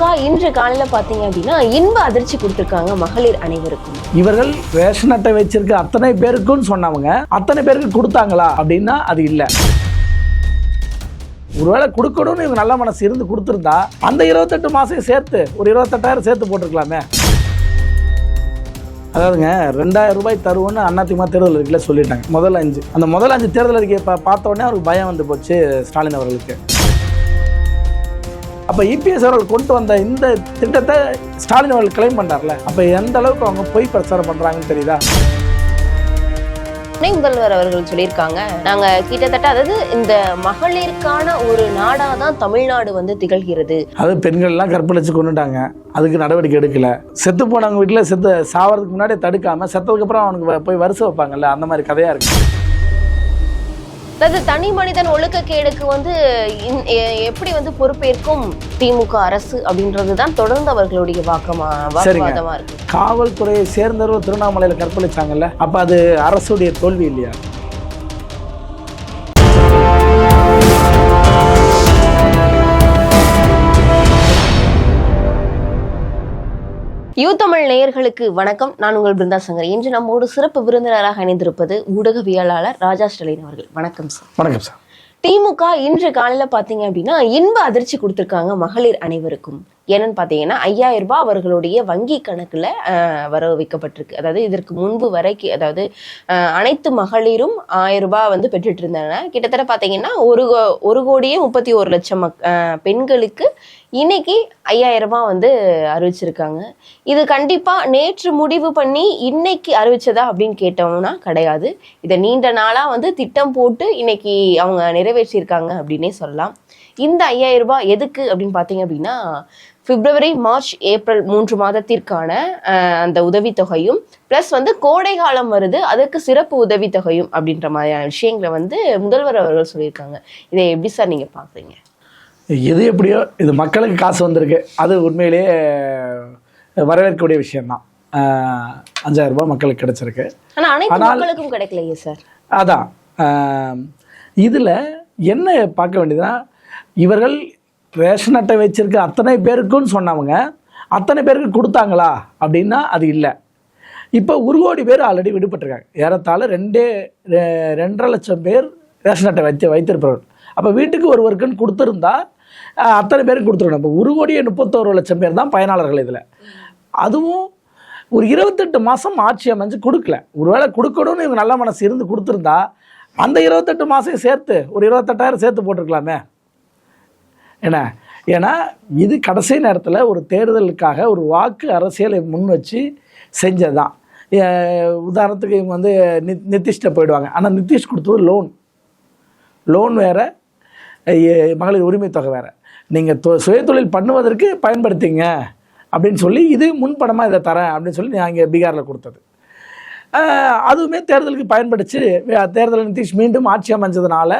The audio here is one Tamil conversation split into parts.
திமுக இன்று காலையில் பார்த்தீங்க அப்படின்னா இன்ப அதிர்ச்சி கொடுத்துருக்காங்க மகளிர் அனைவருக்கும். இவர்கள் ரேஷன் அட்டை வச்சிருக்க அத்தனை பேருக்குன்னு சொன்னவங்க அத்தனை பேருக்கு கொடுத்தாங்களா அப்படின்னா அது இல்லை. ஒருவேளை கொடுக்கணும்னு இவங்க நல்ல மனசு இருந்து கொடுத்துருந்தா அந்த இருபத்தெட்டு மாதம் சேர்த்து ஒரு இருபத்தெட்டாயிரம் சேர்த்து போட்டிருக்கலாமே. அதாவதுங்க ரெண்டாயிரம் ரூபாய் தருவோன்னு அதிமுக தேர்தல் அறிக்கையில் சொல்லிட்டாங்க முதல் அஞ்சு. அந்த முதல் அஞ்சு தேர்தல் அறிக்கையை பார்த்தோன்னே அவருக்கு பயம் வந்து போச்சு ஸ்டாலின் அவர்களுக்கு. அப்போ இபிஎஸ் அவர்கள் கொண்டு வந்த இந்த திட்டத்தை ஸ்டாலின் அவர்கள் கிளைம் பண்ணார்ல அப்போ எந்த அளவுக்கு அவங்க பொய் பிரச்சாரம் பண்ணுறாங்கன்னு தெரியுதா? துணை முதல்வர் அவர்கள் சொல்லியிருக்காங்க. நாங்க கிட்டத்தட்ட அதாவது இந்த மகளிருக்கான ஒரு நாடா தான் தமிழ்நாடு வந்து திகழ்கிறது. அது பெண்கள்லாம் கற்பழிச்சு கொண்டுட்டாங்க. அதுக்கு நடவடிக்கை எடுக்கல. செத்து போனவங்க வீட்டில் செத்து சாவறதுக்கு முன்னாடியே தடுக்காம செத்ததுக்கு அப்புறம் அவனுக்கு போய் வரிசை வைப்பாங்கல்ல அந்த மாதிரி கதையா இருக்கு. அதாவது தனி மனிதன் ஒழுக்கக்கேடுக்கு வந்து எப்படி வந்து பொறுப்பேற்கும் திமுக அரசு அப்படின்றது தான் தொடர்ந்து அவர்களுடைய வாக்கமா. வாக்குவாதமா இருக்கு காவல்துறையை சேர்ந்தவர்கள் திருவண்ணாமலையில் கற்பழிச்சாங்கல்ல அப்போ அது அரசுடைய தோல்வி இல்லையா யூ தமிழ் நேயர்களுக்கு வணக்கம். நான் உங்கள் பிருந்தா சங்கர். இன்று நம்மோடு சிறப்பு விருந்தினராக இணைந்திருப்பது ஊடகவியலாளர் ராஜா ஸ்டலின் அவர்கள். வணக்கம் சார் வணக்கம் சார் திமுக இன்று காலையில பாத்தீங்க அப்படின்னா இன்ப அதிர்ச்சி கொடுத்திருக்காங்க மகளிர் அனைவருக்கும். என்னன்னு பார்த்தீங்கன்னா ஐயாயிரம் ரூபாய் அவர்களுடைய வங்கி கணக்கில் வர வைக்கப்பட்டிருக்கு. அதாவது இதற்கு முன்பு வரைக்கும் அதாவது அனைத்து மகளிரும் ஆயிரம் ரூபாய் வந்து பெற்றுட்டு இருந்தாங்க. கிட்டத்தட்ட பார்த்தீங்கன்னா ஒரு கோ- ஒரு கோடியே முப்பத்தி ஒரு லட்சம் மக்- பெண்களுக்கு இன்னைக்கு ஐயாயிரம் ரூபாய் வந்து அறிவிச்சிருக்காங்க. இது கண்டிப்பாக நேற்று முடிவு பண்ணி இன்னைக்கு அறிவிச்சதா அப்படின்னு கேட்டோம்னா கிடையாது. இதை நீண்ட நாளாக வந்து திட்டம் போட்டு இன்னைக்கு அவங்க நிறைவேற்றியிருக்காங்க அப்படின்னே சொல்லலாம். இந்த ஐயாயிரம் ரூபாய் எதுக்கு அப்படின்னு பார்த்தீங்க அப்படின்னா பிப்ரவரி மார்ச் ஏப்ரல் மூன்று மாதத்திற்கான அந்த உதவித்தொகையும் ப்ளஸ் வந்து கோடை காலம் வருது அதுக்கு சிறப்பு உதவித்தொகையும் அப்படின்ற மாதிரியான விஷயங்களை வந்து முதல்வர் அவர்கள் சொல்லியிருக்காங்க. இதை எப்படி சார் நீங்க பாக்குறீங்க எது எப்படியோ இது மக்களுக்கு காசு வந்திருக்கு. அது உண்மையிலேயே வரவேற்கக்கூடிய விஷயம்தான். அஞ்சாயிரம் ரூபாய் மக்களுக்கு கிடைச்சிருக்கு. ஆனா அனைத்து ஆனால்- மக்களுக்கும் கிடைக்கலையே சார். அதான் இதில் என்ன பார்க்க வேண்டியதுன்னா இவர்கள் ரேஷன் அட்டை வச்சுருக்க அத்தனை பேருக்குன்னு சொன்னவங்க அத்தனை பேருக்கு கொடுத்தாங்களா? அப்படின்னா அது இல்லை. இப்போ ஒரு கோடி பேர் ஆல்ரெடி விடுபட்டிருக்காங்க. ஏறத்தாழ ரெண்டே ரெ- ரெண்டரை லட்சம் பேர் ரேஷன் அட்டை வைத்து வைத்திருப்பவர்கள். அப்போ வீட்டுக்கு ஒருவருக்குன்னு கொடுத்துருந்தா அத்தனை பேருக்கு கொடுத்துருக்கணும். இப்போ ஒரு கோடியே முப்பத்தோரு லட்சம் பேர் தான் பயனாளர்கள் இதில். அதுவும் ஒரு இருபத்தெட்டு மாதம் ஆட்சி அமைஞ்சு கொடுக்கல. ஒருவேளை கொடுக்கணும்னு இவங்க நல்ல மனசு இருந்து கொடுத்துருந்தா அந்த இருபத்தெட்டு மாதம் சேர்த்து ஒரு இருபத்தெட்டாயிரம் சேர்த்து போட்டிருக்கலாமே. என்ன? ஏன்னா இது கடைசி நேரத்தில் ஒரு தேர்தலுக்காக ஒரு வாக்கு அரசியலை முன் வச்சு செஞ்சதுதான். தான் உதாரணத்துக்கு இவங்க வந்து நித் நிதிஷ்ட போயிடுவாங்க. ஆனால் நிதிஷ் கொடுத்தது லோன் லோன் வேறு மகளிர் உரிமை தொகை வேறு. நீங்கள் தொ சுயதொழில் பண்ணுவதற்கு பயன்படுத்திங்க அப்படின்னு சொல்லி இது முன்பணமாக இதை தரேன் அப்படின்னு சொல்லி நான் இங்கே பீகாரில் கொடுத்தது. அதுவுமே தேர்தலுக்கு பயன்படுத்தி தேர்தல் நிதிஷ் மீண்டும் ஆட்சி அமைஞ்சதுனால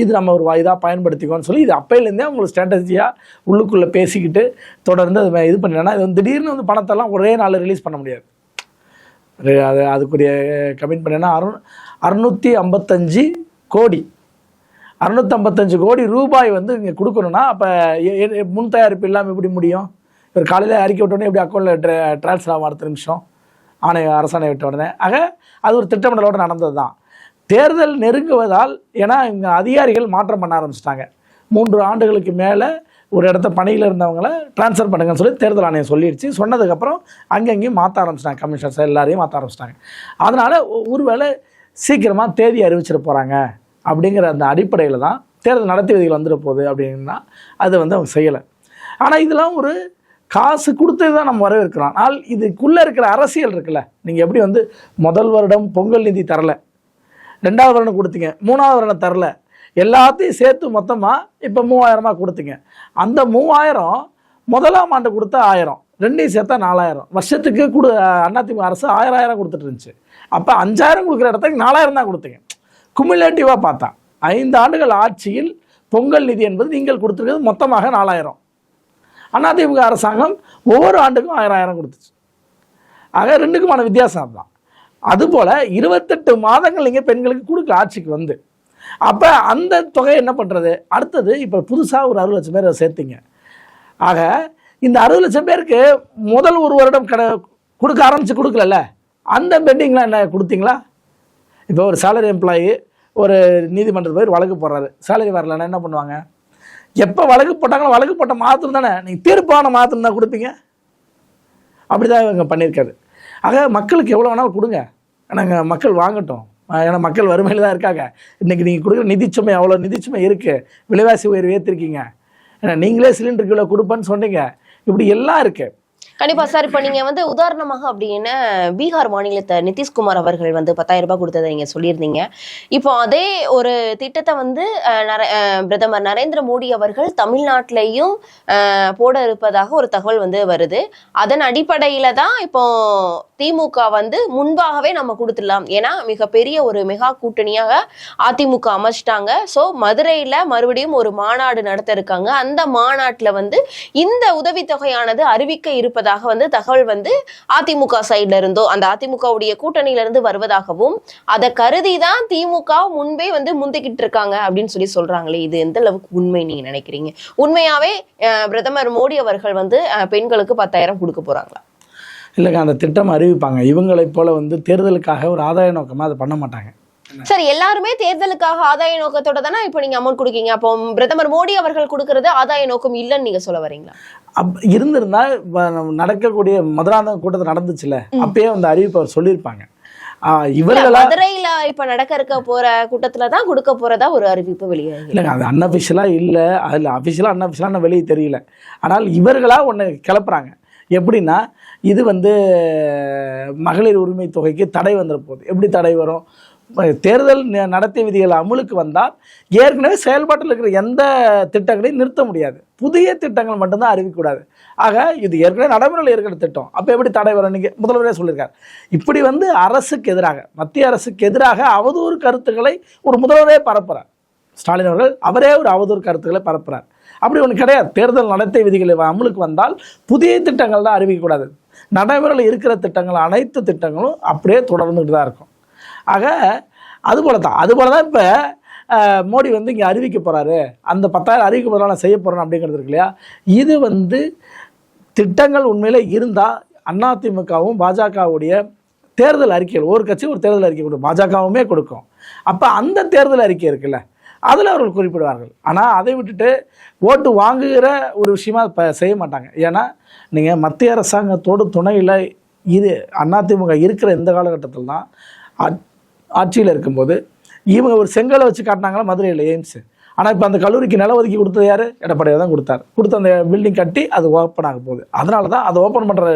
இது நம்ம ஒரு இதாக பயன்படுத்திக்கோன்னு சொல்லி இது அப்பையிலேருந்தே அவங்களுக்கு ஸ்ட்ராட்டஜியாக உள்ளுக்குள்ளே பேசிக்கிட்டு தொடர்ந்து அது இது பண்ணினா இது வந்து திடீர்னு வந்து பணத்தெல்லாம் ஒரே நாள் ரிலீஸ் பண்ண முடியாது. அது அதுக்குரிய கமிட் பண்ணேன்னா அறு அறுநூற்றி ஐம்பத்தஞ்சு கோடி. அறுநூத்தம்பத்தஞ்சு கோடி ரூபாய் வந்து இங்கே கொடுக்கணும்னா அப்போ முன் தயாரிப்பு இல்லாமல் எப்படி முடியும்? இவர் காலையில் அறிக்கை விட்டோடனே எப்படி அக்கௌண்ட்டில் ட்ரா ட்ரான்ஸ்ஃபர் ஆகும் அடுத்த நிமிஷம்? ஆணை அரசாணை விட்ட உடனே. ஆக அது ஒரு திட்டமிடலோடு நடந்தது தான் தேர்தல் நெருங்குவதால் ஏன்னா இங்கே அதிகாரிகள் மாற்றம் பண்ண ஆரம்பிச்சிட்டாங்க. மூன்று ஆண்டுகளுக்கு மேலே ஒரு இடத்த பணியில் இருந்தவங்கள ட்ரான்ஸ்ஃபர் பண்ணுங்கன்னு சொல்லி தேர்தல் ஆணையம் சொல்லிடுச்சு. சொன்னதுக்கப்புறம் அங்கங்கேயும் மாற்ற ஆரம்பிச்சிட்டாங்க. கமிஷனர்ஸ் எல்லாரையும் மாற்ற ஆரம்பிச்சிட்டாங்க. அதனால் ஒருவேளை சீக்கிரமாக தேதி அறிவிச்சிட போகிறாங்க அப்படிங்கிற அந்த அடிப்படையில் தான் தேர்தல் நடத்தி விதிகள் வந்துட போகுது அப்படின்னா அது வந்து அவங்க செய்யலை. ஆனால் இதெல்லாம் ஒரு காசு கொடுத்து தான் நம்ம வரவேற்கிறோம். ஆனால் இதுக்குள்ளே இருக்கிற அரசியல் இருக்குல்ல. நீங்கள் எப்படி வந்து முதல் வருடம் பொங்கல் நிதி தரலை ரெண்டாவது வருடம் கொடுத்தீங்க. மூணாவது வருடம் தரல. எல்லாத்தையும் சேர்த்து மொத்தமாக இப்போ மூவாயிரமாக கொடுத்தீங்க. அந்த மூவாயிரம் முதலாம் ஆண்டு கொடுத்த ஆயிரம். ரெண்டையும் சேர்த்தா நாலாயிரம். வருஷத்துக்கு கொடு அதிமுக அரசு ஆயிரம் ஆயிரம் கொடுத்துட்டு இருந்துச்சு. அப்போ அஞ்சாயிரம் கொடுக்குற இடத்துக்கு நாலாயிரம் தான் கொடுத்தீங்க. குமுலேட்டிவாக பார்த்தா. ஐந்து ஆண்டுகள் ஆட்சியில் பொங்கல் நிதி என்பது நீங்கள் கொடுத்துருக்கிறது மொத்தமாக நாலாயிரம். அதிமுக அரசாங்கம் ஒவ்வொரு ஆண்டுக்கும் ஆயிரம் ஆயிரம் கொடுத்துச்சு. ஆக ரெண்டுக்குமான வித்தியாசம் தான் அதுபோல் இருபத்தெட்டு மாதங்கள் நீங்கள் பெண்களுக்கு கொடுக்கல ஆட்சிக்கு வந்து. அப்போ அந்த தொகை என்ன பண்ணுறது அடுத்தது இப்போ புதுசாக ஒரு அறுபது லட்சம் பேர் சேர்த்தீங்க. ஆக இந்த அறுபது லட்சம் பேருக்கு முதல் ஒரு வருடம் கடை கொடுக்க ஆரம்பித்து கொடுக்கலல்ல? அந்த பெண்டிங்லாம் என்ன கொடுத்தீங்களா? இப்போ ஒரு சேலரி எம்ப்ளாயி ஒரு நீதிமன்றத்தில் போய் வழக்கு போடுறாரு. சேலரி வரலன்னா என்ன பண்ணுவாங்க? எப்போ வழக்கு போட்டாங்களோ வழக்கு போட்ட மாத்திரம் தானே. நீங்கள் தீர்ப்பான மாத்திரம் தான் கொடுப்பீங்க. அப்படி தான் இவங்க பண்ணியிருக்காரு. ஆக மக்களுக்கு எவ்வளோ வேணாலும் கொடுங்க. நாங்கள் மக்கள் வாங்கட்டும். ஏன்னா மக்கள் வறுமையில் தான் இருக்காங்க. இன்றைக்கி நீங்கள் கொடுக்குற நிதிச்சுமை அவ்வளோ நிதிச்சுமை இருக்குது விலைவாசி உயர்வு ஏற்றிருக்கீங்க ஏன்னா நீங்களே சிலிண்டருக்கு இவ்வளோ கொடுப்பேன்னு சொன்னீங்க. இப்படி எல்லாம் இருக்குது கண்டிப்பா சார். இப்ப நீங்க வந்து உதாரணமாக அப்படின்னு பீகார் மாநிலத்தை நிதிஷ்குமார் அவர்கள் வந்து பத்தாயிரம் ரூபாய் கொடுத்ததை நீங்க சொல்லியிருந்தீங்க. இப்போ அதே ஒரு திட்டத்தை வந்து நர- பிரதமர் நரேந்திர மோடி அவர்கள் தமிழ்நாட்டிலையும் போட இருப்பதாக ஒரு தகவல் வந்து வருது. அதன் அடிப்படையில தான் இப்போ திமுக வந்து முன்பாகவே நம்ம கொடுத்துடலாம். ஏன்னா மிகப்பெரிய ஒரு மெகா கூட்டணியாக அதிமுக அமைச்சிட்டாங்க. ஸோ மதுரையில மறுபடியும் ஒரு மாநாடு நடத்த இருக்காங்க. அந்த மாநாட்டில் வந்து இந்த உதவித்தொகையானது அறிவிக்க இருப்பதாக வந்து தகவல் வந்து அதிமுக சைடுல இருந்தோ அந்த அதிமுகவுடைய கூட்டணியில இருந்து வருவதாகவும் அதை கருதி தான் திமுக முன்பே வந்து முந்திக்கிட்டு இருக்காங்க அப்படின்னு சொல்லி சொல்றாங்களே. இது எந்த அளவுக்கு உண்மை நீங்க நினைக்கிறீங்க? உண்மையாவே பிரதமர் மோடி அவர்கள் வந்து பெண்களுக்கு பத்தாயிரம் கொடுக்க போறாங்களா? இல்லைங்க அந்த திட்டம் அறிவிப்பாங்க. இவங்களைப் போல வந்து தேர்தலுக்காக ஒரு ஆதாய நோக்கமாக அதை பண்ண மாட்டாங்க. சரி எல்லாருமே தேர்தலுக்காக ஆதாய நோக்கத்தோட தானே இப்போ நீங்க அமௌண்ட் கொடுக்கீங்க? அப்போ பிரதமர் மோடி அவர்கள் கொடுக்கறது ஆதாய நோக்கம் இல்லைன்னு நீங்க சொல்ல வரீங்களா? அப் இருந்திருந்தா நடக்கக்கூடிய மதுராந்தகம் கூட்டத்தில் நடந்துச்சுல அப்பயே அந்த அறிவிப்பு அவர் சொல்லியிருப்பாங்க. மதுரையில இப்ப நடக்க இருக்க போற கூட்டத்துல தான் கொடுக்க போறதா ஒரு அறிவிப்பு வெளியாகி இல்லைங்க அது அன்அஃபிஷியலாக இல்லை அதில் அஃபிஷியலாக அன்அஃபிஷியலாக வெளியே தெரியல. ஆனால் இவர்களா ஒன்று கிளப்புறாங்க. எப்படின்னா இது வந்து மகளிர் உரிமை தொகைக்கு தடை வந்துட போகுது. எப்படி தடை வரும்? தேர்தல் ந- நடத்தை விதிகள் அமலுக்கு வந்தால் ஏற்கனவே செயல்பாட்டில் இருக்கிற எந்த திட்டங்களையும் நிறுத்த முடியாது. புதிய திட்டங்கள் மட்டும்தான் அறிவிக்கக்கூடாது. ஆக இது ஏற்கனவே நடைமுறையில் இருக்கிற திட்டம். அப்போ எப்படி தடை வரும்? நீங்கள் முதல்வரே சொல்லியிருக்காரு. இப்படி வந்து அரசுக்கு எதிராக மத்திய அரசுக்கு எதிராக அவதூறு கருத்துக்களை ஒரு முதல்வரே பரப்புகிறார் ஸ்டாலின் அவர்கள் அவரே ஒரு அவதூறு கருத்துக்களை பரப்புகிறார் அப்படி ஒன்று கிடையாது. தேர்தல் நடத்தை விதிகள் அமலுக்கு வந்தால் புதிய திட்டங்கள் தான் அறிவிக்கக்கூடாது. நடைமுறையில் இருக்கிற திட்டங்கள் அனைத்து திட்டங்களும் அப்படியே தொடர்ந்துட்டு தான் இருக்கும். ஆக அதுபோல தான் அதுபோல தான் இப்போ மோடி வந்து இங்கே அறிவிக்க போகிறாரு அந்த பத்தாயிரம் அறிவிக்க போகிறாங்க நான் செய்ய போகிறேன் அப்படிங்கிறது இருக்கு இல்லையா? இது வந்து திட்டங்கள் உண்மையில் இருந்தால் அதிமுகவும் பாஜகவுடைய தேர்தல் அறிக்கைகள் ஒரு கட்சி ஒரு தேர்தல் அறிக்கை கொடுக்கும் பாஜகவுமே கொடுக்கும். அப்போ அந்த தேர்தல் அறிக்கை இருக்குல்ல அதில் அவர்கள் குறிப்பிடுவார்கள். ஆனால் அதை விட்டுட்டு ஓட்டு வாங்குகிற ஒரு விஷயமா இப்போ செய்ய மாட்டாங்க. ஏன்னா நீங்கள் மத்திய அரசாங்கத்தோடு துணையில் இது அதிமுக இருக்கிற இந்த காலகட்டத்தில் தான் ஆட்சியில் இருக்கும்போது இவங்க ஒரு செங்கலை வச்சு காட்டினாங்களா மதுரையில் எய்ம்ஸ். ஆனால் இப்போ அந்த கல்லூரிக்கு நில ஒதுக்கி கொடுத்தது யார்? எடப்பாடியாக தான் கொடுத்தார். கொடுத்த அந்த பில்டிங் கட்டி அது ஓப்பன் ஆக போகுது. அதனால தான் அதை ஓப்பன் பண்ணுற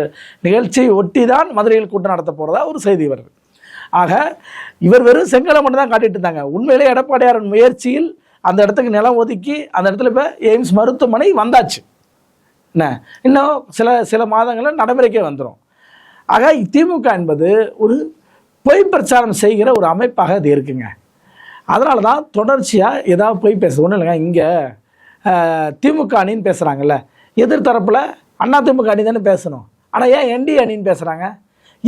நிகழ்ச்சியை ஒட்டி தான் மதுரையில் கூட்டம் நடத்த போகிறதா ஒரு செய்தி வருது. ஆக இவர் வெறும் செங்கலை மட்டும் தான் காட்டிட்டு இருந்தாங்க. உண்மையிலே எடப்பாடியாரின் முயற்சியில் அந்த இடத்துக்கு நிலம் ஒதுக்கி அந்த இடத்துல இப்போ எய்ம்ஸ் மருத்துவமனை வந்தாச்சு. என்ன? இன்னும் சில சில மாதங்களில் நடைமுறைக்கே வந்துடும் ஆக திமுக என்பது ஒரு பொய் பிரச்சாரம் செய்கிற ஒரு அமைப்பாக இது இருக்குங்க. அதனால தான் தொடர்ச்சியாக ஏதாவது பொய் பேசுது ஒன்றும் இல்லைங்க இங்கே திமுக அணின்னு பேசுகிறாங்கல்ல எதிர்த்தரப்பில் அண்ணா திமுக அணி தானே பேசணும். ஆனால் ஏன் என்டிஏ அணின்னு பேசுகிறாங்க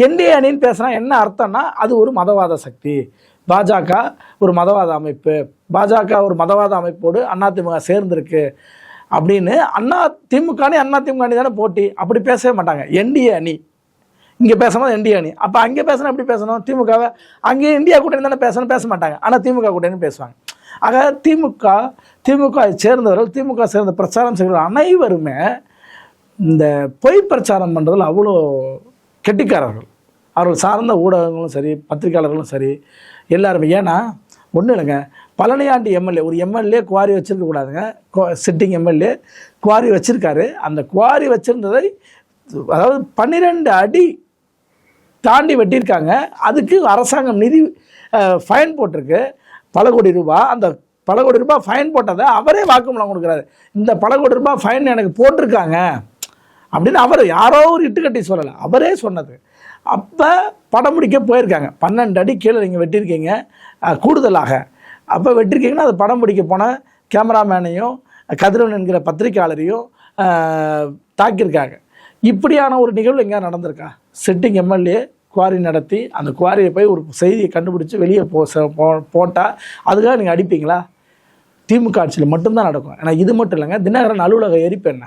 என்டிஏ அணின்னு பேசுனா என்ன அர்த்தம்னா அது ஒரு மதவாத சக்தி. பாஜக ஒரு மதவாத அமைப்பு. பாஜக ஒரு மதவாத அமைப்போடு அதிமுக சேர்ந்துருக்கு. அப்படின்னு அண்ணா திமுக அணி அண்ணா திமுக அணி தானே போட்டி. அப்படி பேசவே மாட்டாங்க. என்டிஏ அணி. இங்கே பேசும்போது என்டிஏ அணி. அப்போ அங்கே பேசணும் எப்படி பேசணும்? திமுகவை அங்கேயே இந்தியா கூட்டணி தானே பேசணும்? பேச மாட்டாங்க. ஆனால் திமுக கூட்டணி பேசுவாங்க. ஆக திமுக திமுக சேர்ந்தவர்கள் திமுக சேர்ந்த பிரச்சாரம் செய்கிற அனைவருமே இந்த பொய் பிரச்சாரம் பண்ணுறதில் அவ்வளோ கெட்டிக்காரர்கள். அவர்கள் சார்ந்த ஊடகங்களும் சரி பத்திரிகையாளர்களும் சரி எல்லாருமே. ஏன்னா ஒன்றும் இல்லைங்க. பழனியாண்டி எம்எல்ஏ ஒரு எம்எல்ஏ குவாரி வச்சுருக்கக்கூடாதுங்க சிட்டிங் எம்எல்ஏ குவாரி வச்சுருக்காரு. அந்த குவாரி வச்சுருந்ததை அதாவது பன்னிரெண்டு அடி தாண்டி வெட்டியிருக்காங்க. அதுக்கு அரசாங்கம் நிதி ஃபைன் போட்டிருக்கு. பல கோடி ரூபாய் அந்த பல கோடி ரூபாய் ஃபைன் போட்டதை அவரே வாக்குமூலம் கொடுக்குறாரு. இந்த பல கோடி ரூபாய் ஃபைன் எனக்கு போட்டிருக்காங்க. அப்படின்னு அவர் யாரோ ஒரு இட்டுக்கட்டி சொல்லலை. அவரே சொன்னது. அப்போ படம் பிடிக்க போயிருக்காங்க. பன்னெண்டு அடி கீழே நீங்கள் வெட்டியிருக்கீங்க. கூடுதலாக. அப்போ வெட்டிருக்கீங்கன்னா அது படம் பிடிக்க போன கேமராமேனையும் கதிரவன் என்கிற பத்திரிக்கையாளரையும் தாக்கியிருக்காங்க. இப்படியான ஒரு நிகழ்வு எங்கேயா நடந்திருக்கா? சிட்டிங் எம்எல்ஏ குவாரி நடத்தி அந்த குவாரியை போய் ஒரு செய்தியை கண்டுபிடிச்சி வெளியே போ போட்டால் அதுக்காக நீங்கள் அடிப்பீங்களா? திமுக ஆட்சியில் மட்டும்தான் நடக்கும். ஏன்னா இது மட்டும் இல்லைங்க. தினகரன் அலுவலக எரிப்பு என்ன?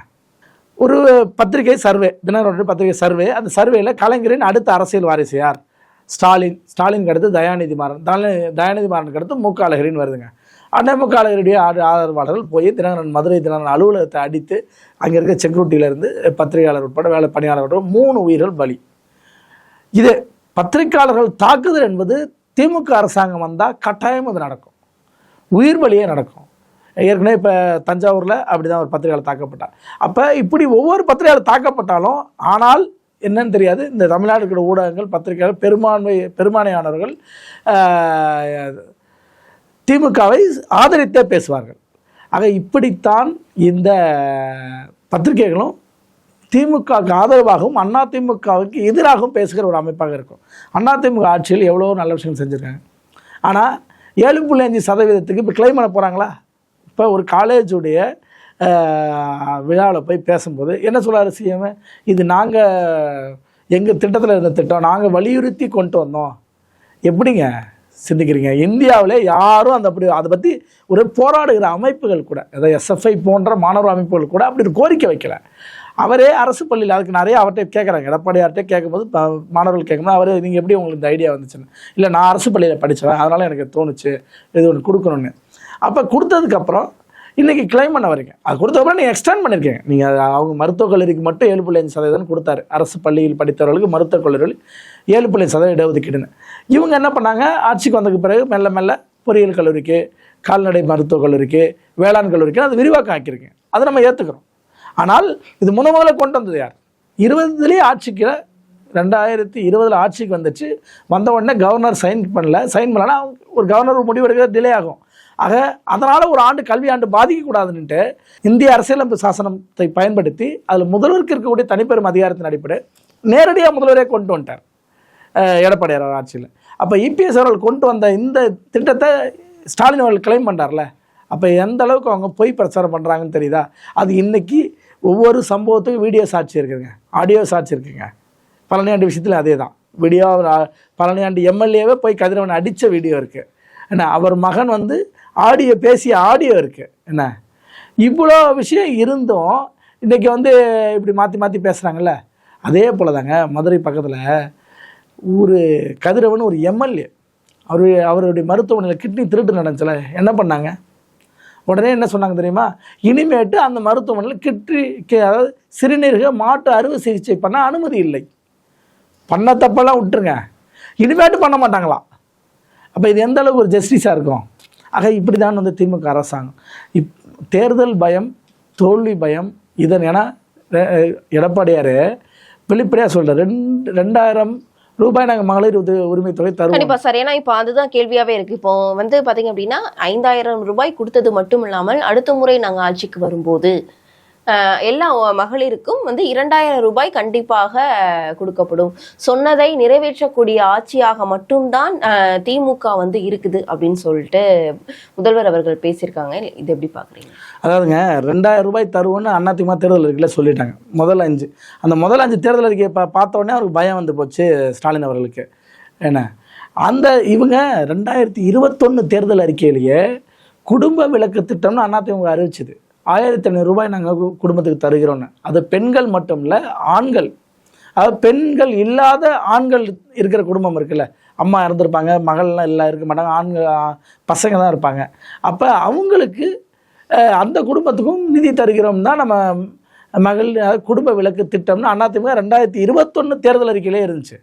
ஒரு பத்திரிகை சர்வே தினகரனுடைய பத்திரிகை சர்வே அந்த சர்வேல கலைஞரின் அடுத்த அரசியல் வாரிசு யார்? ஸ்டாலின். ஸ்டாலின் அடுத்து தயாநிதி மாறன். தயாநிதி தயாநிதி மாறனுக்கு அடுத்து மு க வருதுங்க. அண்ணே மு ஆதரவாளர்கள் போய் தினகரன் மதுரை தினகரன் அலுவலகத்தை அடித்து அங்கே இருக்க செக்யூரிட்டியிலேருந்து பத்திரிகையாளர் உட்பட வேலை பணியாளர் உட்பட மூணு உயிர்கள் பலி. இது பத்திரிகையாளர்கள் தாக்குதல் என்பது திமுக அரசாங்கம் வந்தால் கட்டாயம் அது நடக்கும். உயிர் வழியே நடக்கும். ஏற்கனவே இப்போ தஞ்சாவூரில் அப்படி தான் ஒரு பத்திரிகையாளர் தாக்கப்பட்டார். அப்போ இப்படி ஒவ்வொரு பத்திரிகையாளர் தாக்கப்பட்டாலும் ஆனால் என்னன்னு தெரியாது. இந்த தமிழ்நாடு இருக்கிற ஊடகங்கள் பத்திரிகையாளர் பெரும்பான்மை பெரும்பான்மையானவர்கள் திமுகவை ஆதரித்தே பேசுவார்கள். ஆக இப்படித்தான் இந்த பத்திரிகைகளும் திமுகவுக்கு ஆதரவாகவும் அண்ணா திமுகவுக்கு எதிராகவும் பேசுகிற ஒரு அமைப்பாக இருக்கும். அண்ணா திமுக ஆட்சியில் எவ்வளோ நல்ல விஷயம் செஞ்சுருக்காங்க. ஆனால் ஏழு புள்ளி அஞ்சு சதவீதத்துக்கு இப்போ கிளைம் பண்ண போகிறாங்களா இப்போ ஒரு காலேஜுடைய விழாவில் போய் பேசும்போது என்ன சொல்கிறார் சிஎம் இது நாங்கள் எங்கள் திட்டத்தில் இருந்த திட்டம் நாங்கள் வலியுறுத்தி கொண்டு வந்தோம். எப்படிங்க சிந்திக்கிறீங்க? இந்தியாவில் யாரும் அந்த அப்படி அதை பற்றி ஒரு போராடுகிற அமைப்புகள் கூட அதாவது எஸ்எஃப்ஐ போன்ற மாணவர் அமைப்புகள் கூட அப்படி ஒரு கோரிக்கை வைக்கல. அவரே அரசு பள்ளியில் அதுக்கு நிறைய அவர்கிட்ட கேட்குறாங்க எடப்பாடியார்கிட்ட கேட்கும்போது மாணவர்கள் கேட்கும்போது அவர் நீங்கள் எப்படி உங்களுக்கு இந்த ஐடியா வந்துச்சுன்னு? இல்லை நான் அரசு பள்ளியில் படித்தேன் அதனால் எனக்கு தோணுச்சு. இது ஒன்று கொடுக்கணும்னு. அப்போ கொடுத்ததுக்கப்புறம் இன்றைக்கி கிளைம் பண்ண வரீங்க அது கொடுத்தப்பறம் நீங்கள் எக்ஸ்டெண்ட் பண்ணியிருக்கீங்க நீங்கள் அவங்க மருத்துவக் கல்லூரிக்கு மட்டும் ஏழு புள்ளி அஞ்சு சதவீதம் கொடுத்தாரு. அரசு பள்ளியில் படித்தவர்களுக்கு மருத்துவக் கல்லூரிகள் ஏழு புள்ளி சதவீதம் இடஒதுக்கீடுன்னு. இவங்க என்ன பண்ணாங்க? ஆட்சிக்கு வந்ததுக்கு பிறகு மெல்ல மெல்ல பொறியியல் கல்லூரிக்கு கால்நடை மருத்துவக் கல்லூரிக்கு வேளாண் கல்லூரிக்கு அது விரிவாக்கம் ஆக்கியிருக்கேன் அதை நம்ம ஏற்றுக்கிறோம் ஆனால் இது முத முதல்ல கொண்டு வந்தது யார்? இருபதுலேயே ஆட்சிக்கு ரெண்டாயிரத்தி இருபதில் ஆட்சிக்கு வந்துச்சு. வந்த உடனே கவர்னர் சைன் பண்ணல. சைன் பண்ணலன்னா அவங்க ஒரு கவர்னர் ஒரு டிலே ஆகும். ஆக அதனால் ஒரு ஆண்டு கல்வி ஆண்டு பாதிக்கக்கூடாதுன்ட்டு இந்திய அரசியலமைப்பு சாசனத்தை பயன்படுத்தி அதில் முதல்வருக்கு இருக்கக்கூடிய தனிப்பெரும் அதிகாரத்தின் அடிப்படை நேரடியாக முதல்வரே கொண்டு வந்துட்டார். எடப்பாடியார் ஆட்சியில். அப்போ இபிஎஸ் அவர்கள் கொண்டு வந்த இந்த திட்டத்தை ஸ்டாலின் அவர்கள் கிளைம் பண்ணுறாருல அப்போ எந்த அளவுக்கு அவங்க பொய் பிரச்சாரம் பண்ணுறாங்கன்னு தெரியுதா? அது இன்னைக்கு ஒவ்வொரு சம்பவத்துக்கும் வீடியோ சாட்சி இருக்குதுங்க ஆடியோ சாட்சி இருக்குங்க. பழனியாண்டு விஷயத்தில் அதே தான் வீடியோ பழனியாண்டு எம்எல்ஏவே போய் கதிரவனை அடித்த வீடியோ இருக்குது என்ன அவர் மகன் வந்து ஆடியோ பேசிய ஆடியோ இருக்குது என்ன இவ்வளோ விஷயம் இருந்தும் இன்றைக்கி வந்து இப்படி மாற்றி மாற்றி பேசுகிறாங்கல்ல அதே போல் தாங்க மதுரை பக்கத்தில் ஒரு கதிரவன் ஒரு எம்எல்ஏ. அவர் அவருடைய மருத்துவமனையில் கிட்னி திருட்டு நடந்துச்சுல என்ன பண்ணாங்க? உடனே என்ன சொன்னாங்க தெரியுமா? இனிமேட்டு அந்த மருத்துவமனையில் கிட்டி அதாவது சிறுநீரக மாட்டு அறுவை சிகிச்சை பண்ண அனுமதி இல்லை. பண்ண தப்பெல்லாம் விட்டுருங்க. இனிமேட்டு பண்ண மாட்டாங்களாம். அப்போ இது எந்த அளவுக்கு ஒரு ஜஸ்டிஸாக இருக்கும்? ஆக இப்படி தான் வந்து திமுக அரசாங்கம். இப் தேர்தல் பயம் தோல்வி பயம் இதன் ஏன்னா எடப்பாடியார் வெளிப்படையாக சொல்கிறார் ரெண்டு ரெண்டாயிரம் ரூபாய் நாங்கள் மகளிர் உத உரிமை தொகை தருவோம். கண்டிப்பா சார். ஏன்னா இப்போ அதுதான் கேள்வியாவே இருக்கு. இப்போ வந்து பாத்தீங்க அப்படின்னா ஐந்தாயிரம் ரூபாய் கொடுத்தது மட்டும் இல்லாமல் அடுத்த முறை நாங்க ஆட்சிக்கு வரும்போது ஆஹ், எல்லா மகளிருக்கும் வந்து இரண்டாயிரம் ரூபாய் கண்டிப்பாக கொடுக்கப்படும். சொன்னதை நிறைவேற்றக்கூடிய ஆட்சியாக மட்டும்தான் திமுக வந்து இருக்குது அப்படின்னு சொல்லிட்டு முதல்வர் அவர்கள் பேசியிருக்காங்க. இது எப்படி பாக்குறீங்க? அதாவதுங்க ரெண்டாயிரம் ரூபாய் தருவோன்னு அதிமுக தேர்தல் அறிக்கையில் சொல்லிட்டாங்க. முதல் அஞ்சு. அந்த முதல் அஞ்சு தேர்தல் அறிக்கையை பா பார்த்த உடனே அவருக்கு பயம் வந்து போச்சு ஸ்டாலின் அவர்களுக்கு. என்ன? அந்த இவங்க ரெண்டாயிரத்தி இருபத்தொன்று தேர்தல் அறிக்கையிலேயே குடும்ப விளக்கு திட்டம்னு அதிமுக அறிவிச்சது. ஆயிரத்தி ஐநூறு ரூபாய் நாங்கள் குடும்பத்துக்கு தருகிறோன்னு அது பெண்கள் மட்டும் இல்லை ஆண்கள். அதாவது பெண்கள் இல்லாத ஆண்கள் இருக்கிற குடும்பம் இருக்குல்ல. அம்மா இறந்துருப்பாங்க மகள்லாம் எல்லாம் இருக்க மாட்டாங்க ஆண்கள் பசங்க தான் இருப்பாங்க. அப்போ அவங்களுக்கு அந்த குடும்பத்துக்கும் நிதி தருகிறோம் தான் நம்ம மகளிர் அதாவது குடும்ப விளக்கு திட்டம்னு அதிமுக ரெண்டாயிரத்தி இருபத்தொன்று தேர்தல் அறிக்கையிலே இருந்துச்சு.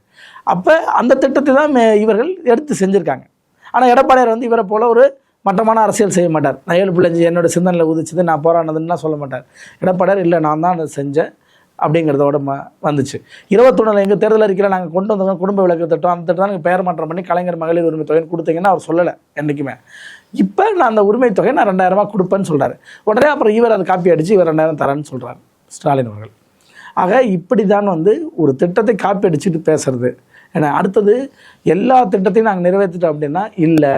அப்போ அந்த திட்டத்தை தான் மே- இவர்கள் எடுத்து செஞ்சுருக்காங்க. ஆனால் எடப்பாடியார் வந்து இவரை போல் ஒரு மட்டமான அரசியல் செய்ய மாட்டார். நான் ஏழு பிள்ளைஞ்சு என்னோட சிந்தனையில் உதிச்சது நான் போராடினதுன்னா சொல்ல மாட்டார். எடப்பாடியார் இல்லை நான் தான் அதை செஞ்சேன். அப்படிங்கிறதோட ம வந்துச்சு. இருபத்தொன்னில் எங்கள் தேர்தல் அறிக்கையில் நாங்கள் கொண்டு வந்தோம் குடும்ப விளக்கு திட்டம் அந்த திட்டம் நாங்கள் பெயர் மாற்றம் பண்ணி கலைஞர் மகளிர் உரிமை தொகைன்னு கொடுத்தீங்கன்னா அவர் சொல்லலை என்றைக்குமே இப்போ நான் அந்த உரிமை தொகை நான் ரெண்டாயிரம் கொடுப்பேன்னு சொல்கிறாரு உடனே அப்புறம் இவர் அதை காப்பி அடித்து இவர் ரெண்டாயிரம் தரேன்னு சொல்கிறார் ஸ்டாலின் அவர்கள். ஆக இப்படி தான் வந்து ஒரு திட்டத்தை காப்பி அடிச்சுட்டு பேசுறது. ஏன்னா அடுத்தது எல்லா திட்டத்தையும் நாங்கள் நிறைவேற்றிட்டோம் அப்படின்னா இல்லை.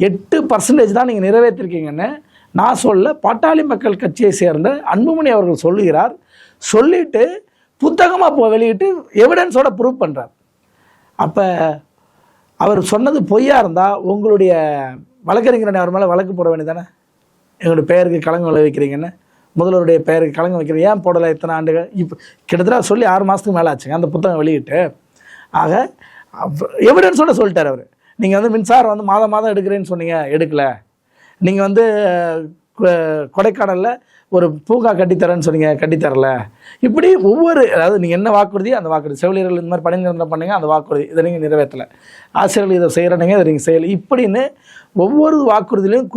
எட்டு பர்சன்டேஜ் தான் நீங்கள் நிறைவேற்றிருக்கீங்கன்னு நான் சொல்ல பாட்டாளி மக்கள் கட்சியை சேர்ந்த அன்புமணி அவர்கள் சொல்லுகிறார் சொல்லிட்டு புத்தகமாக போ வெளியிட்டு எவிடன்ஸோட ப்ரூவ் பண்ணுறார் அப்போ அவர் சொன்னது பொய்யா இருந்தால் உங்களுடைய வழக்கறிஞரனை அவர் மேலே வழக்கு போட வேண்டியதானே எங்களுடைய பெயருக்கு கலங்கம் விளைவிக்கிறீங்கன்னு. முதல்வருடைய பெயருக்கு கலங்கம் வைக்கிறீங்க. ஏன் போடலை இத்தனை ஆண்டுகள்? இப்போ கிட்டத்தட்ட சொல்லி ஆறு மாதத்துக்கு மேலே ஆச்சுங்க. அந்த புத்தகம் வெளியிட்டு. ஆக எவிடன்ஸோட சொல்லிட்டார் அவர். நீங்கள் வந்து மின்சாரம் வந்து மாதம் மாதம் எடுக்கிறேன்னு சொன்னீங்க எடுக்கல. நீங்கள் வந்து கொடைக்கானலில் ஒரு பூங்கா கட்டித்தரேன்னு சொன்னீங்க கட்டித்தரல. இப்படி ஒவ்வொரு அதாவது நீங்கள் என்ன வாக்குறுதி அந்த வாக்குறுதி. செவிலியர்கள் இந்த மாதிரி பணி நிரந்தரம் பண்ணீங்க அந்த வாக்குறுதி. இதை நீங்கள் நிறைவேற்றலை. ஆசிரியர்கள் இதை செய்கிறனீங்க இதை நீங்கள் செய்யலை. இப்படின்னு ஒவ்வொரு வாக்குறுதியிலையும்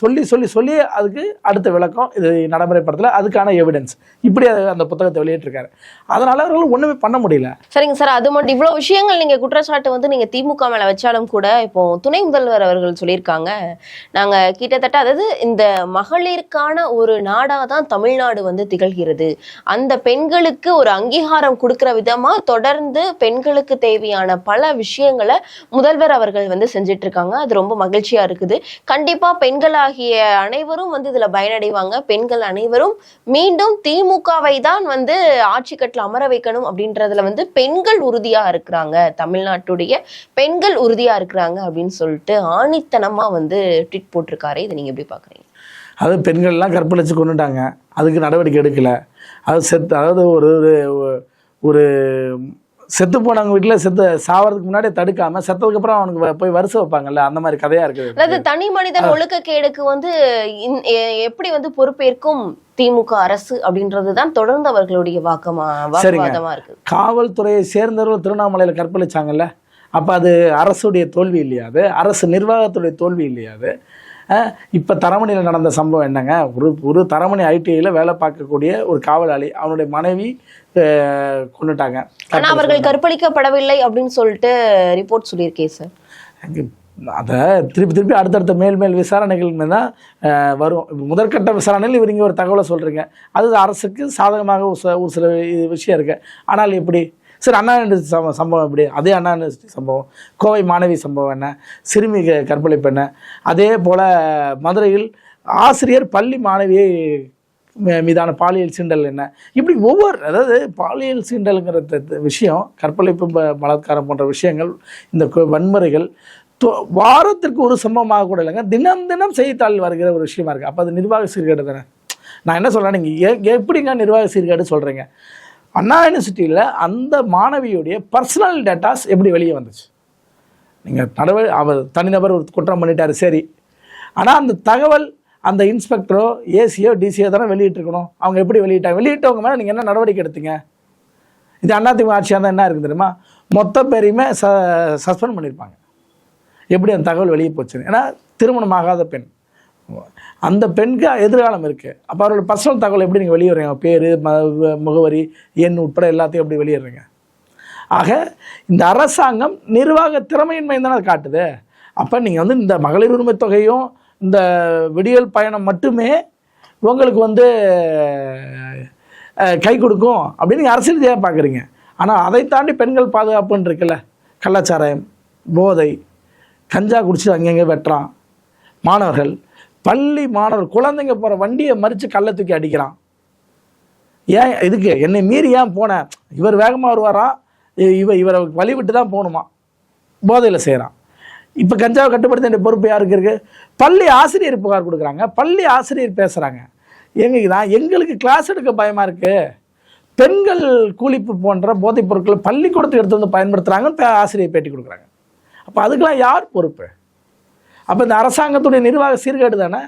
சொல்லி சொல்லி சொல்லி அதுக்கு அடுத்த விளக்கம் இது நடைமுறைப்படுத்தல. அதுக்கான எவிடன்ஸ் இப்படி அந்த புத்தகத்தை வெளியிட்டிருக்காரு. அதனால் அவர்கள் ஒன்றுமே பண்ண முடியல. சரிங்க சார். அது மட்டும் இவ்வளோ விஷயங்கள் நீங்கள் குற்றச்சாட்டு வந்து நீங்கள் திமுக மேலே வச்சாலும் கூட இப்போ துணை முதல்வர் அவர்கள் சொல்லியிருக்காங்க. நாங்கள் கிட்டத்தட்ட அதாவது இந்த மகளிருக்கான ஒரு நாடு தான் தமிழ்நாடு வந்து திகழ்கிறது. அந்த பெண்களுக்கு ஒரு அங்கீகாரம் கொடுக்குற விதமாக தொடர்ந்து பெண்களுக்கு தேவையான பல விஷயங்களை முதல்வர் அவர்கள் வந்து செஞ்சுட்டு இருக்காங்க அது ரொம்ப மகிழ்ச்சியாக இருக்குது. கண்டிப்பாக பெண்களாகிய அனைவரும் வந்து இதில் பயனடைவாங்க. பெண்கள் அனைவரும் மீண்டும் திமுகவை தான் வந்து ஆட்சி கட்டில் அமர வைக்கணும் அப்படின்றதுல வந்து பெண்கள் உறுதியாக இருக்கிறாங்க. தமிழ்நாட்டுடைய பெண்கள் உறுதியாக இருக்கிறாங்க அப்படின்னு சொல்லிட்டு ஆணித்தனமாக வந்து ட்விட் போட்டிருக்காரு. இதை நீங்கள் எப்படி பார்க்குறீங்க அது பெண்கள்லாம் கற்பழிச்சு கொண்டுட்டாங்க அதுக்கு நடவடிக்கை எடுக்கலை. அது செத்து அதாவது ஒரு ஒரு- செத்து போனவங்க வீட்டில் செத்து சாவறதுக்கு முன்னாடி தடுக்காம செத்ததுக்கு அப்புறம் அவனுக்கு போய் வருஷம் வைப்பாங்கல்ல அந்த மாதிரி கதையா இருக்குது. அதாவது தனி மனிதன் ஒழுக்கக்கேடுக்கு வந்து எப்படி வந்து பொறுப்பேற்கும் திமுக அரசு அப்படின்றதுதான் தொடர்ந்து அவர்களுடைய வாக்கமா வாக்குவாதமா இருக்கு காவல்துறையை சேர்ந்தவர்கள் திருவண்ணாமலையில் கற்பழிச்சாங்கல்ல அப்போ அது அரசுடைய தோல்வி இல்லையா அது? அரசு நிர்வாகத்துடைய தோல்வி இல்லையா அது? இப்போ தரமணியில் நடந்த சம்பவம் என்னங்க? ஒரு ஒரு தரமணி ஐடிஐயில் வேலை பார்க்கக்கூடிய ஒரு காவலாளி அவனுடைய மனைவி அஹ், கொன்னுட்டாங்க. ஆனா அவர்கள் கற்பழிக்கப்படவில்லை அப்படின்னு சொல்லிட்டு ரிப்போர்ட் சொல்லியிருக்கேன் சார் அதை திருப்பி திருப்பி அடுத்தடுத்த மேல் மேல் விசாரணைகள் தான் வரும். முதற்கட்ட விசாரணையில் இவர் இங்கே ஒரு தகவலை சொல்கிறீங்க அது அரசுக்கு சாதகமாக ஒரு சில- விஷயம் இருக்கு. ஆனால் எப்படி சரி அண்ணா யூனிவர்சிட்டி சம்பவம் சம்பவம் எப்படி? அதே அண்ணா யூனிவர்சிட்டி சம்பவம். கோவை மாணவி சம்பவம் என்ன? சிறுமி கற்பழிப்பு என்ன? அதே போல் மதுரையில் ஆசிரியர் பள்ளி மாணவியை மீதான பாலியல் சீண்டல் என்ன? இப்படி ஒவ்வொரு அதாவது பாலியல் சீண்டலுங்கிற விஷயம் கற்பழிப்பு பலாத்காரம் போன்ற விஷயங்கள் இந்த வன்முறைகள் தொ- வாரத்திற்கு ஒரு சம்பவமாக கூட இல்லைங்க. தினம் தினம் செய்தித்தாள் வருகிற ஒரு விஷயமா இருக்குது அப்போ அது நிர்வாக சீர்கேடு தானே? நான் என்ன சொல்கிறேன் நீங்கள் எப்படிங்க நிர்வாக சீர்கேடு சொல்கிறீங்க அண்ணா யூனிவர்சிட்டியில் அந்த மாணவியுடைய பர்சனல் டேட்டாஸ் எப்படி வெளியே வந்துச்சு? நீங்கள் நடவடி அவர் தனிநபர் ஒரு குற்றம் பண்ணிட்டார் சரி. ஆனால் அந்த தகவல் அந்த இன்ஸ்பெக்டரோ ஏசியோ டிசியோ தானே வெளியிட்டிருக்கணும். அவங்க எப்படி வெளியிட்டாங்க? வெளியிட்டவங்க மேலே நீங்கள் என்ன நடவடிக்கை எடுத்தீங்க? இது அதிமுக ஆட்சியாக இருந்தால் என்ன இருக்குது தெரியுமா? மொத்த பேரையுமே ச சஸ்பெண்ட் பண்ணியிருப்பாங்க எப்படி அந்த தகவல் வெளியே போச்சுன்னு? ஏன்னா திருமணமாகாத பெண். அந்த பெண்ணுக்கு எதிர்காலம் இருக்குது அப்போ அவரோட பர்சனல் தகவல் எப்படி நீங்கள் வெளியிடுறீங்க? பேர் ம முகவரி எண் உட்பட எல்லாத்தையும் எப்படி வெளியிடுறீங்க? ஆக இந்த அரசாங்கம் நிர்வாக திறமையின்மை தானே அது காட்டுது. அப்போ நீங்கள் வந்து இந்த மகளிர் உரிமை தொகையும் இந்த விடியல் பயணம் மட்டுமே உங்களுக்கு வந்து கை கொடுக்கும் அப்படின்னு நீங்கள் அரசியல் ரீதியாக பார்க்குறீங்க ஆனால் அதை தாண்டி பெண்கள் பாதுகாப்புன்னு இருக்குல்ல? கள்ளச்சாராயம் போதை கஞ்சா குடிச்சு அங்கங்கே வெட்டுறான். மாணவர்கள் பள்ளி மாணவர் குழந்தைங்க போகிற வண்டியை மறித்து கல்லை தூக்கி அடிக்கிறான். ஏன் இதுக்கு? என்னை மீறி ஏன் போனேன் இவர் வேகமாக வருவாராம் இ- இவ இவரை வழி விட்டு தான் போகணுமா? போதையில் செய்கிறான் இப்போ கஞ்சாவை கட்டுப்படுத்த வேண்டிய பொறுப்பு யாருக்கு இருக்குது பள்ளி ஆசிரியர் புகார் கொடுக்குறாங்க. பள்ளி ஆசிரியர் பேசுகிறாங்க எங்க தான் எங்களுக்கு கிளாஸ் எடுக்க பயமாக இருக்குது பெண்கள் கூலிப்பு போன்ற போதைப் பொருட்களை பள்ளிக்கூடத்துக்கு எடுத்து வந்து பயன்படுத்துகிறாங்கன்னு பே- ஆசிரியர் பேட்டி கொடுக்குறாங்க. அப்போ அதுக்கெல்லாம் யார் பொறுப்பு? அப்போ இந்த அரசாங்கத்துடைய நிர்வாக சீர்கேடு தானே?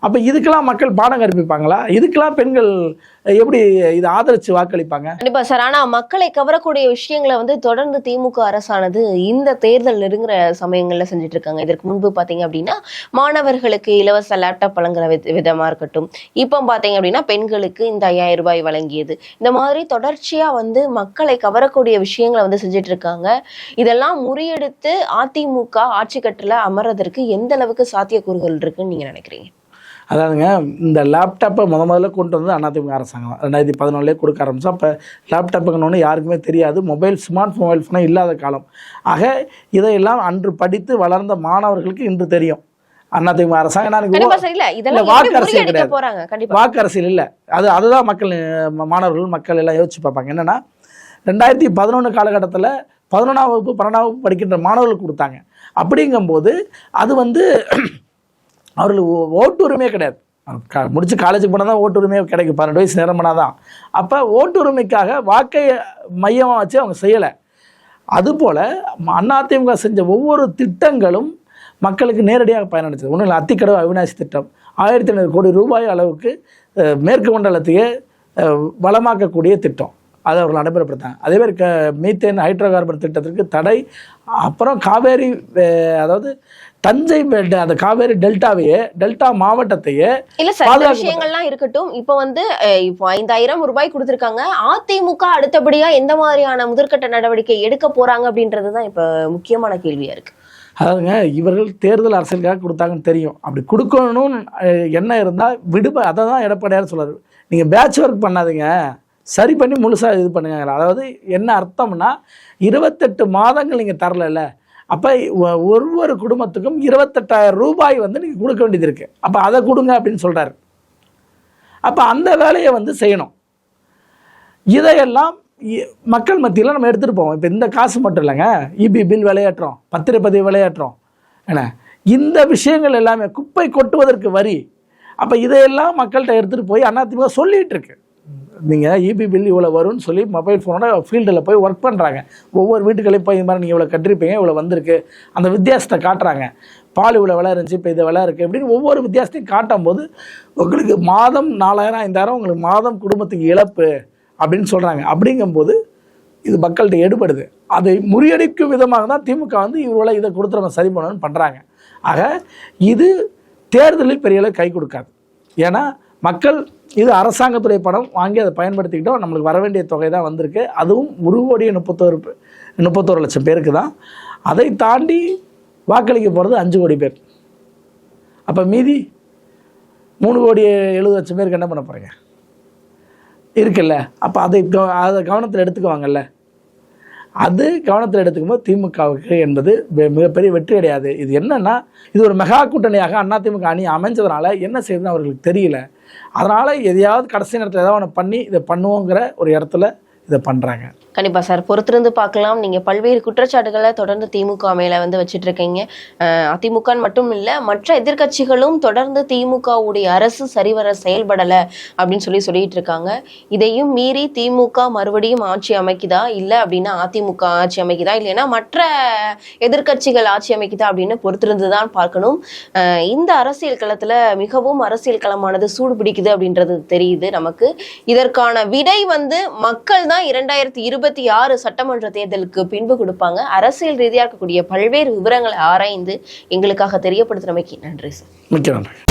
அப்போ இதுக்கெல்லாம் மக்கள் பாடம் கற்பிப்பாங்களா? இதுக்கெல்லாம் பெண்கள் எப்படி இதை ஆதரித்து வாக்களிப்பாங்க? கண்டிப்பா சார். ஆனா மக்களை கவரக்கூடிய விஷயங்களை வந்து தொடர்ந்து திமுக அரசானது இந்த தேர்தல் நெருங்குற சமயங்களில் செஞ்சுட்டு இருக்காங்க இதற்கு முன்பு பார்த்தீங்க அப்படின்னா மாணவர்களுக்கு இலவச லேப்டாப் வழங்குற வித- விதமா இருக்கட்டும். இப்போ பார்த்தீங்க அப்படின்னா பெண்களுக்கு இந்த ஐயாயிரம் ரூபாய் வழங்கியது. இந்த மாதிரி தொடர்ச்சியாக வந்து மக்களை கவரக்கூடிய விஷயங்களை வந்து செஞ்சுட்டு இருக்காங்க இதெல்லாம் முறியெடுத்து அதிமுக ஆட்சி கட்டில் அமர்றதற்கு எந்த அளவுக்கு சாத்தியக்கூறுகள் இருக்குன்னு நீங்கள் நினைக்கிறீங்க? அதாவதுங்க இந்த லேப்டாப்பை முத முதல்ல கொண்டு வந்து அதிமுக அரசாங்கம் தான். ரெண்டாயிரத்தி பதினொன்றுலேயே கொடுக்க ஆரம்பிச்சோம். அப்போ லேப்டாப்புங்கன்னு யாருக்குமே தெரியாது. மொபைல் ஸ்மார்ட் மொபைல் ஃபோனே இல்லாத காலம். ஆக இதையெல்லாம் அன்று படித்து வளர்ந்த மாணவர்களுக்கு இன்று தெரியும். அதிமுக அரசாங்கம் வாக்கு அரசியல் கிடையாது. போறாங்க. கண்டிப்பா. வாக்கு அரசியல் இல்லை. அது அதுதான் மக்கள் மாணவர்கள் மக்கள் எல்லாம் யோசிச்சு பார்ப்பாங்க. என்னன்னா ரெண்டாயிரத்தி பதினொன்று காலகட்டத்தில் பதினொன்றாம் வகுப்பு பன்னெண்டாம் வகுப்பு படிக்கின்ற மாணவர்களுக்கு கொடுத்தாங்க. அப்படிங்கும்போது அது வந்து அவர்களுக்கு ஓ- ஓட்டு உரிமையே கிடையாது க முடிச்சு காலேஜுக்கு போனால் தான் ஓட்டு உரிமை கிடைக்கும். பன்னெண்டு வயசு நிரம்பினா தான். அப்போ ஓட்டு உரிமைக்காக வாக்கை மையமாக வச்சு அவங்க செய்யலை. அதுபோல் அதிமுக செஞ்ச ஒவ்வொரு திட்டங்களும் மக்களுக்கு நேரடியாக பயனடைச்சது ஒன்றும் இல்லை அத்திக்கடவு அவினாசி திட்டம். ஆயிரத்தி ஐநூறு கோடி ரூபாய் அளவுக்கு மேற்கு மண்டலத்தையே வளமாக்கக்கூடிய திட்டம். அதை அவர்கள் நடைமுறைப்படுத்தாங்க அதே மாதிரி க மீத்தேன் ஹைட்ரோ கார்பன் திட்டத்திற்கு தடை. அப்புறம் காவேரி அதாவது தஞ்சை அந்த காவேரி டெல்டாவையே டெல்டா மாவட்டத்தையே இல்ல சார் விஷயங்கள்லாம் இருக்கட்டும். இப்ப வந்து இப்போ ஐந்தாயிரம் ரூபாய் கொடுத்திருக்காங்க. அதிமுக அடுத்தபடியா எந்த மாதிரியான முதற்கட்ட நடவடிக்கை எடுக்க போறாங்க அப்படின்றதுதான் இப்ப முக்கியமான கேள்வியா இருக்கு. அதாவதுங்க இவர்கள் தேர்தல் அரசியலுக்காக கொடுத்தாங்கன்னு தெரியும். அப்படி கொடுக்கணும்னு எண்ணம் இருந்தால் விடுப அதை தான் எடப்பாடியார் சொல்றாரு. நீங்கள் பேட்ச் ஒர்க் பண்ணாதீங்க. சரி பண்ணி முழுசாக இது பண்ணுங்க அதாவது என்ன அர்த்தம்னா இருபத்தெட்டு மாதங்கள் நீங்கள் தரல அப்போ ஒவ்வொரு குடும்பத்துக்கும் இருபத்தெட்டாயிரம் ரூபாய் வந்து நீங்கள் கொடுக்க வேண்டியது இருக்குது அப்போ அதை கொடுங்க அப்படின்னு சொல்கிறாரு அப்போ அந்த வேலையை வந்து செய்யணும். இதையெல்லாம் இ- மக்கள் மத்தியில் நம்ம எடுத்துகிட்டு போவோம். இப்போ இந்த காசு மட்டும் இல்லைங்க. இபி பில் விளையாட்டுறோம் பத்திரப்பதிவு விளையாட்டுறோம் என்ன? இந்த விஷயங்கள் எல்லாமே குப்பை கொட்டுவதற்கு வரி. அப்போ இதையெல்லாம் மக்கள்கிட்ட எடுத்துகிட்டு போய் அதிமுக சொல்லிகிட்டு இருக்கு. நீங்கள் இபி பில் இவ்வளோ வரும்னு சொல்லி மொபைல் ஃபோனோட ஃபீல்டில் போய் ஒர்க் பண்ணுறாங்க ஒவ்வொரு வீட்டுகளையும் போய் இது மாதிரி நீங்கள் இவ்வளோ கட்டிருப்பீங்க இவ்வளோ வந்திருக்கு. அந்த வித்தியாசத்தை காட்டுறாங்க. பால் இவ்வளோ விலை இருந்துச்சு இப்போ இது விலை இருக்குது அப்படின்னு ஒவ்வொரு வித்தியாசத்தையும் காட்டும் போது உங்களுக்கு மாதம் நாலாயிரம் ஐந்தாயிரம் உங்களுக்கு மாதம் குடும்பத்துக்கு இழப்பு அப்படின்னு சொல்கிறாங்க அப்படிங்கும்போது இது மக்கள்கிட்ட எடுபடுது. அதை முறியடிக்கும் விதமாக தான் திமுக வந்து இவ்வளோ இதை கொடுத்து நம்ம சரி பண்ணணும்னு பண்ணுறாங்க ஆக இது தேர்தலில் பெரிய அளவு கை கொடுக்காது. ஏன்னா மக்கள் இது அரசாங்கத்துடைய படம் வாங்கி அதை பயன்படுத்திக்கிட்டோம். நம்மளுக்கு வர வேண்டிய தொகை தான் வந்திருக்கு. அதுவும் ஒரு கோடியே முப்பத்தோரு பே- முப்பத்தோரு லட்சம் பேருக்கு தான். அதை தாண்டி வாக்களிக்க போகிறது அஞ்சு கோடி பேர். அப்போ மீதி மூணு கோடி எழுபது லட்சம் பேருக்கு என்ன பண்ண போகிறீங்க இருக்குல்ல. அப்போ அதை அதை கவனத்தில் எடுத்துக்குவாங்கல்ல. அது கவனத்தில் எடுத்துக்கும்போது திமுகவுக்கு என்பது மிகப்பெரிய வெற்றி கிடையாது இது என்னென்னா இது ஒரு மெகா கூட்டணியாக அதிமுக அணி அமைஞ்சதுனால என்ன செய்யுதுன்னு அவர்களுக்கு தெரியல. அதனால் எதையாவது கடைசி நேரத்தில் ஏதாவது ஒன்று பண்ணி இதை பண்ணுவோங்கிற ஒரு இடத்துல இதை பண்ணுறாங்க கண்டிப்பாக சார். பொறுத்திருந்து பார்க்கலாம். நீங்கள் பல்வேறு குற்றச்சாட்டுகளை தொடர்ந்து திமுக மேல வந்து வச்சிட்டு இருக்கீங்க மட்டும் இல்லை மற்ற எதிர்க்கட்சிகளும் தொடர்ந்து திமுகவுடைய அரசு சரிவர செயல்படலை அப்படின்னு சொல்லி சொல்லிட்டு இருக்காங்க இதையும் மீறி திமுக மறுபடியும் ஆட்சி அமைக்குதா? இல்லை அப்படின்னா அதிமுக ஆட்சி அமைக்குதா? இல்லைன்னா மற்ற எதிர்க்கட்சிகள் ஆட்சி அமைக்குதா அப்படின்னு பொறுத்திருந்து தான் பார்க்கணும் இந்த அரசியல் களத்தில் மிகவும் அரசியல் களமானது சூடு பிடிக்குது அப்படின்றது தெரியுது நமக்கு. இதற்கான விடை வந்து மக்கள் தான் இரண்டாயிரத்தி இருபத்தி ஆறு சட்டமன்ற தேர்தலுக்கு பின்பு கொடுப்பாங்க. அரசியல் ரீதியாக இருக்கக்கூடிய பல்வேறு விவரங்களை ஆராய்ந்து எங்களுக்காக தெரியப்படுத்தினமைக்கு நன்றி சார். மிக்க நன்றி.